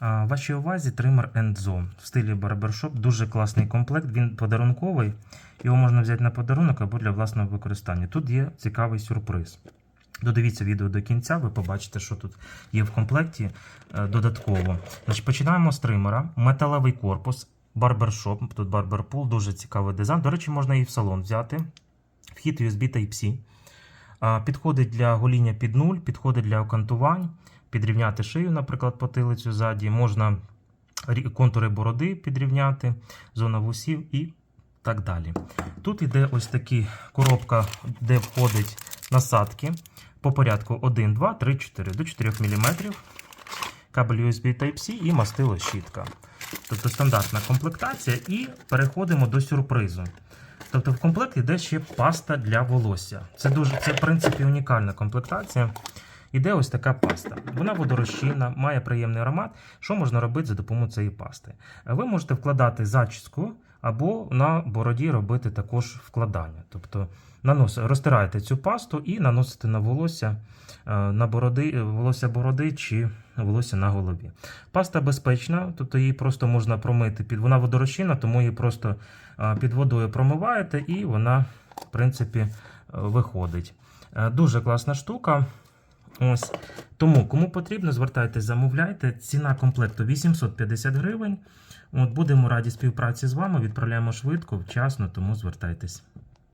Вашій увазі тример Enzo в стилі барбершоп. Дуже класний комплект. Він подарунковий. Його можна взяти на подарунок або для власного використання. Тут є цікавий сюрприз. Додивіться відео до кінця, ви побачите, що тут є в комплекті е, додатково. Значить, починаємо з тримера. Металевий корпус, барбершоп. Тут барберпул, дуже цікавий дизайн. До речі, можна і в салон взяти. Вхід USB Type-C. Підходить для гоління під нуль, підходить для окантувань, підрівняти шию, наприклад, потилицю ззаді. Можна контури бороди підрівняти, зона вусів і так далі. Тут іде ось такі коробка, де входить насадки по порядку 1, 2, 3, 4 до 4 мм. Кабель USB Type-C і мастило щітка. Тобто стандартна комплектація. І переходимо до сюрпризу. Тобто в комплект йде ще паста для волосся. Це дуже це в принципі унікальна комплектація. Іде ось така паста. Вона водорозчинна, має приємний аромат. Що можна робити за допомогою цієї пасти? Ви можете вкладати зачіску або на бороді робити також вкладання. Тобто нанос, розтираєте цю пасту і наносите на волосся, е, на бороди, волосся бороди чи волосся на голові. Паста безпечна, тобто її просто можна промити під вона водорозчинна, тому її просто під водою промиваєте і вона, в принципі, е, виходить. Е, Дуже класна штука. Ось. Тому, кому потрібно, звертайтесь, замовляйте. Ціна комплекту 850 гривень. От, будемо раді співпраці з вами. Відправляємо швидко, вчасно, тому звертайтесь.